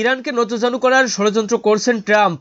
ইরানকে নতজানু করার ষড়যন্ত্র করছেন ট্রাম্প।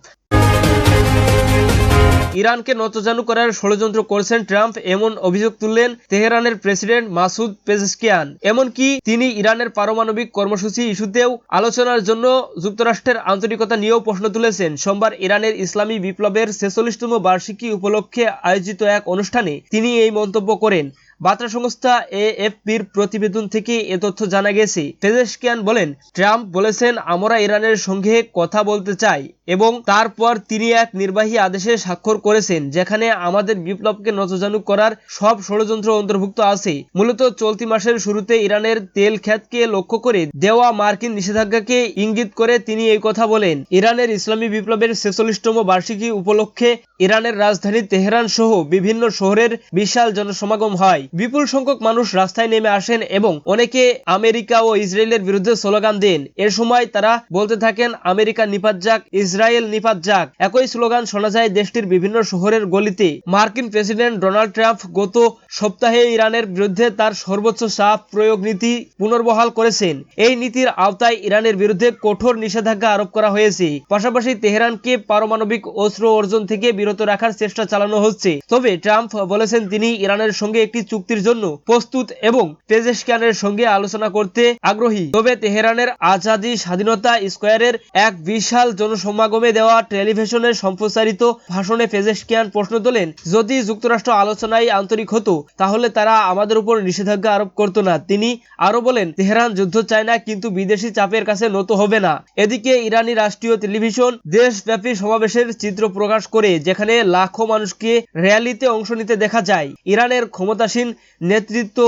ইরানকে নতজানু করার ষড়যন্ত্র করছেন ট্রাম্প, এমন অভিযোগ তুললেন তেহরানের প্রেসিডেন্ট মাসুদ পেজেশকিয়ান। এমনকি তিনি ইরানের পারমাণবিক কর্মসূচি ইস্যুতেও আলোচনার জন্য যুক্তরাষ্ট্রের আন্তরিকতা নিয়েও প্রশ্ন তুলেছেন। সোমবার ইরানের ইসলামী বিপ্লবের ছেচল্লিশতম বার্ষিকী উপলক্ষে আয়োজিত এক অনুষ্ঠানে তিনি এই মন্তব্য করেন। বার্তা সংস্থা এএফপির প্রতিবেদন থেকে এ তথ্য জানা গেছে। পেজেশকিয়ান বলেন, ট্রাম্প বলেছেন, আমরা ইরানের সঙ্গে কথা বলতে চাই এবং তারপর তিনি এক নির্বাহী আদেশে স্বাক্ষর করেছেন, যেখানে আমাদের বিপ্লবকে নজরজানু করার সব ষড়যন্ত্র অন্তর্ভুক্ত আছে। মূলত চলতি মাসের শুরুতে ইরানের তেল খ্যাতকে লক্ষ্য করে দেওয়া মার্কিন নিষেধাজ্ঞাকে ইঙ্গিত করে তিনি এই কথা বলেন। ইরানের ইসলামী বিপ্লবের ছেচল্লিশতম বার্ষিকী উপলক্ষে ইরানের রাজধানী তেহরান সহ বিভিন্ন শহরের বিশাল জনসমাগম হয়। বিপুল সংখ্যক মানুষ রাস্তায় নেমে আসেন এবং অনেকে আমেরিকা ও ইসরায়েলের বিরুদ্ধে স্লোগান দেন। এ সময় তারা বলতে থাকেন, আমেরিকা নিপাত যাক, ইসরায়েল নিপাত যাক। একই স্লোগান শোনা যায় দেশটির বিভিন্ন শহরের গলিতে। মার্কিন প্রেসিডেন্ট ডোনাল্ড ট্রাম্প গত সপ্তাহে ইরানের বিরুদ্ধে তার সর্বোচ্চ চাপ প্রয়োগ নীতি পুনর্বহাল করেছেন। এই নীতির আওতায় ইরানের বিরুদ্ধে কঠোর নিষেধাজ্ঞা আরোপ করা হয়েছে। পাশাপাশি তেহরানকে পারমাণবিক অস্ত্র অর্জন থেকে বিরত রাখার চেষ্টা চালানো হচ্ছে। তবে ট্রাম্প বলেছেন, তিনি ইরানের সঙ্গে একটি চুক্তির জন্য প্রস্তুত এবং পেজেশকিয়ানের সঙ্গে আলোচনা করতে আগ্রহী। তবে তেহরানের আজাদি স্বাধীনতা স্কোয়ারের এক বিশাল জনসমাগমে দেওয়া টেলিভিশনের সম্প্রচারিত ভাষণে পেজেশকিয়ান প্রশ্ন তোলেন, যদি যুক্তরাষ্ট্র আলোচনায় আন্তরিক হতো, তাহলে তারা আমাদের উপর নিষেধাজ্ঞা আরোপ করত না। তিনি আরও বলেন, তেহরান যুদ্ধ চায় না, কিন্তু বিদেশি চাপের কাছে নত হবে না। এদিকে ইরানি রাষ্ট্রীয় টেলিভিশন দেশব্যাপী সমাবেশের চিত্র প্রকাশ করে, যেখানে লাখো মানুষকে র্যালিতে অংশ নিতে দেখা যায়। ইরানের ক্ষমতাসীন নেতৃত্ব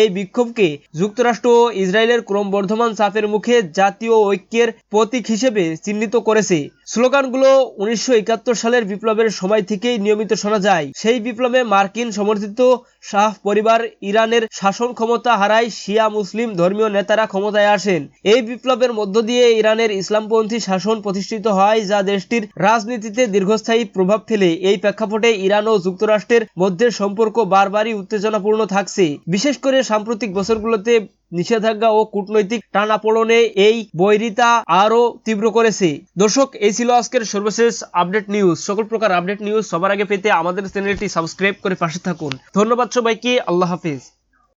এই বিক্ষোভকে যুক্তরাষ্ট্র ও ইসরায়েলের ক্রমবর্ধমান চাপের মুখে জাতীয় ঐক্যের প্রতীক হিসেবে চিহ্নিত করেছে। স্লোগানগুলো উনিশশো সালের বিপ্লবের সময় থেকেই নিয়মিত শোনা যায়। সেই বিপ্লবে মার্কিন সমর্থিত শাহ পরিবার ইরানের শাসন ক্ষমতা হারায় শিয়া মুসলিম ধর্মীয় নেতারা ক্ষমতায় আসেন। এই বিপ্লবের মধ্য দিয়ে ইরানের ইসলামপন্থী শাসন প্রতিষ্ঠিত হয়, যা দেশটির রাজনীতিতে দীর্ঘস্থায়ী প্রভাব ফেলে। এই প্রেক্ষাপটে ইরান ও যুক্তরাষ্ট্রের মধ্যে সম্পর্ক বারবারই উত্তেজনাপূর্ণ থাকছে। বিশেষ করে সাম্প্রতিক বছরগুলোতে নিষেধাজ্ঞা ও কূটনৈতিক টানাপোড়নে এই বৈরিতা আরও তীব্র করেছে। দর্শক, এই ছিল আজকের সর্বশেষ আপডেট নিউজ। সকল প্রকার আপডেট নিউজ সবার আগে পেতে আমাদের চ্যানেলটি সাবস্ক্রাইব করে পাশে থাকুন। ধন্যবাদ সবাইকে। আল্লাহ হাফিজ।